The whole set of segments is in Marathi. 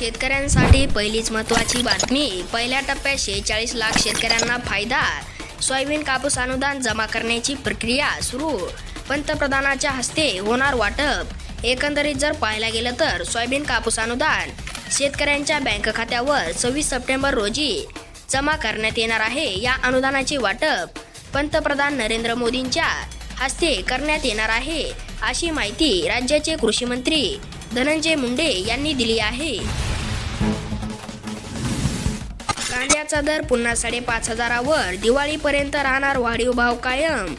शेतकऱ्यांसाठी पहिलीच महत्त्वाची बातमी. पहिल्या टप्प्यात शेहेचाळीस लाख शेतकऱ्यांना फायदा. सोयाबीन कापूस अनुदान जमा करण्याची प्रक्रिया सुरू. पंतप्रधानाच्या हस्ते होणार वाटप. एकंदरीत जर पाहायला गेलं तर सोयाबीन कापूस अनुदान शेतकऱ्यांच्या बँक खात्यावर सव्वीस सप्टेंबर रोजी जमा करण्यात येणार आहे. या अनुदानाचे वाटप पंतप्रधान नरेंद्र मोदींच्या हस्ते करण्यात येणार आहे अशी माहिती राज्याचे कृषी मंत्री धनंजय मुंडे यांनी दिली आहे. कांद्याचा दर पुन्हा साडेपाच हजारावर. दिवाळीपर्यंत राहणार वाढीव भाव कायम.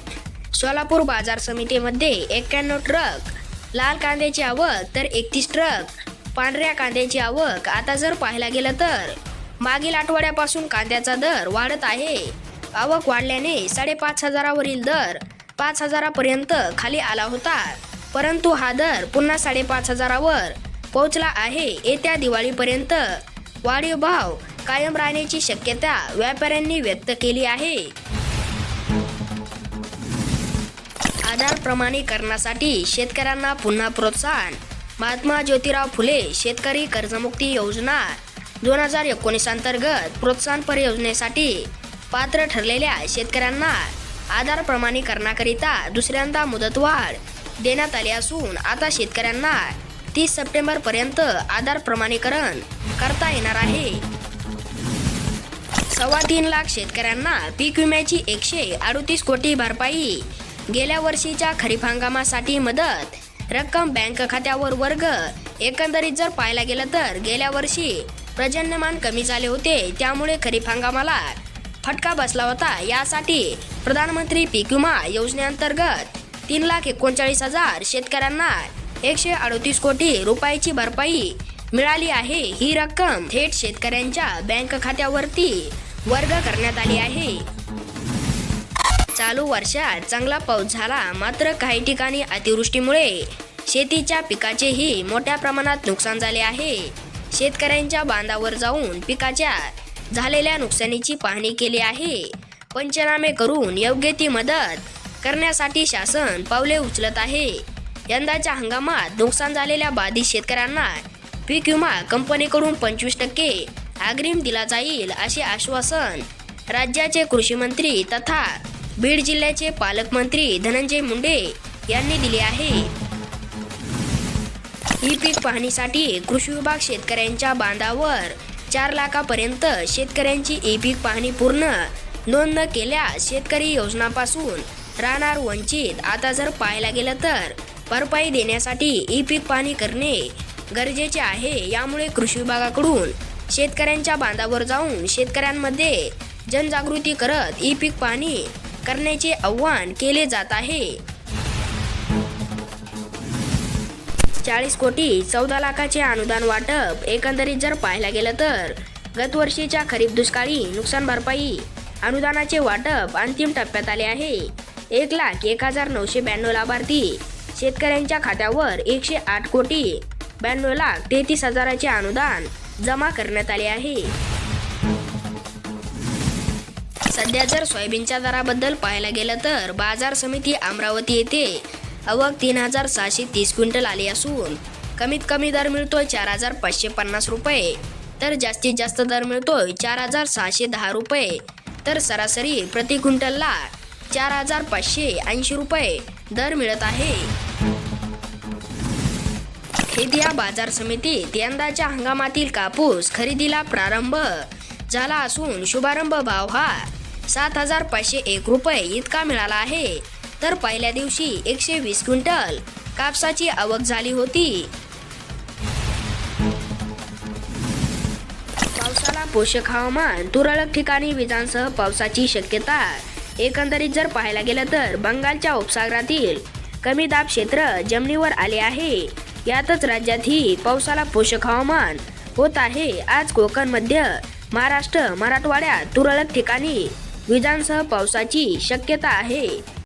सोलापूर बाजार समितीमध्ये एक्क्याण्णव ट्रक. लाल कांद्याची आवक तर एकतीस ट्रक. पांढऱ्या कांद्याची आवक आता जर पाहायला गेलं तर. मागील आठवड्यापासून कांद्याचा दर वाढत आहे. आवक वाढल्याने साडेपाच हजारावरील दर पाच हजारापर्यंत खाली आला होता. परंतु हा दर पुन्हा साडेपाच हजारावर पोहोचला आहे. येत्या दिवाळीपर्यंत वाढीव भाव कायम राहण्याची शक्यता व्यापाऱ्यांनी व्यक्त केली आहे. आधार प्रमाणीकरणासाठी शेतकऱ्यांना पुन्हा प्रोत्साहन. महात्मा ज्योतिराव फुले शेतकरी कर्जमुक्ती योजना दोन हजार एकोणीस अंतर्गत प्रोत्साहनपर योजनेसाठी पात्र ठरलेल्या शेतकऱ्यांना आधार प्रमाणीकरणाकरिता दुसऱ्यांदा मुदतवाढ देण्यात आली असून आता शेतकऱ्यांना तीस सप्टेंबर पर्यंत आधार प्रमाणीकरण करता येणार आहे. सव्वा तीन लाख शेतकऱ्यांना पीक विम्याची एकशे अडतीस कोटी भरपाई. गेल्या वर्षीच्या खरीप हंगामासाठी मदत. रक्कम बँक खात्यावर वर्ग. एकंदरीत जर पाहायला गेलं तर गेल्या वर्षी प्रजन्यमान कमी झाले होते त्यामुळे खरीप हंगामाला फटका बसला होता. यासाठी प्रधानमंत्री पीक विमा योजनेअंतर्गत तीन लाख एकोणचाळीस हजार शेतकऱ्यांना एकशे अडतीस कोटी रुपयाची भरपाई मिळाली आहे. ही रक्कम थेट शेतकऱ्यांच्या बँक खात्यावरती वर्ग करण्यात आली आहे. चालू वर्षात चांगला पाऊस झाला मात्र काही ठिकाणी अतिवृष्टीमुळे शेतीच्या पिकाचेही मोठ्या प्रमाणात नुकसान झाले आहे. शेतकऱ्यांच्या बांधावर जाऊन पिकाच्या झालेल्या नुकसानीची पाहणी केली आहे. पंचनामे करून योग्य ती मदत करण्यासाठी शासन पावले उचलत आहे. यंदाच्या हंगामात नुकसान झालेल्या बाधित शेतकऱ्यांना पीक विमा कंपनीकडून पंचवीस टक्के अग्रिम दिला जाईल असे आश्वासन राज्याचे कृषी मंत्री तथा बीड जिल्ह्याचे पालकमंत्री धनंजय मुंडे यांनी दिले आहे. ही पीक पाहणीसाठी कृषी विभाग शेतकऱ्यांच्या बांधावर चार लाखापर्यंत शेतकऱ्यांची ई पीक पाहणी पूर्ण नोंद न केल्यास शेतकरी योजनापासून राहणार वंचित. आता जर पाहायला गेलं तर भरपाई देण्यासाठी ई पीक पाहणी करणे गरजेचे आहे. यामुळे कृषी विभागाकडून शेतकऱ्यांच्या बांधावर जाऊन शेतकऱ्यांमध्ये जनजागृती करत ई पीक पाहणी करण्याचे आव्हान केले जात आहे. चाळीस कोटी चौदा लाखाचे अनुदान वाटप एकंदरीत जर पाहायला गेलं तर गतवर्षीच्या खरीप दुष्काळी नुकसान भरपाई अनुदानाचे वाटप अंतिम टप्प्यात आले आहे. एक लाख एक हजार नऊशे ब्याण्णव लाभार्थी शेतकऱ्यांच्या खात्यावर एकशे आठ कोटी ब्याण्णव लाख तेहतीस हजाराचे अनुदान जमा करण्यात आले आहे. सध्या जर सोयाबीनच्या दराबद्दल पाहायला गेलं तर बाजार समिती अमरावती येथे अवघ तीन हजार सहाशे तीस क्विंटल आली असून कमीत कमी दर मिळतोय चार हजार पाचशे पन्नास रुपये. तर जास्तीत जास्त दर मिळतोय चार हजार सहाशे दहा रुपये. तर सरासरी प्रति क्विंटलला चार हजार पाचशे ऐंशी रुपये दर मिळत आहे. खेदिया बाजार समितीत यंदाच्या हंगामातील कापूस खरेदीला प्रारंभ झाला असून शुभारंभ भाव हा सात हजार पाचशे एक रुपये इतका मिळाला आहे. तर पहिल्या दिवशी एकशे वीस क्विंटल कापसाची आवक झाली होती. पावसाला पोषक हवामान तुरळक ठिकाणी विजांसह पावसाची शक्यता. एकंदरीत जर पाहायला गेलं तर बंगालच्या उपसागरातील कमी दाब क्षेत्र जमिनीवर आले आहे. यातच राज्यातही पावसाला पोषक हवामान होत आहे. आज कोकण मध्य महाराष्ट्र मराठवाड्यात तुरळक ठिकाणी विजांसह पावसाची शक्यता आहे.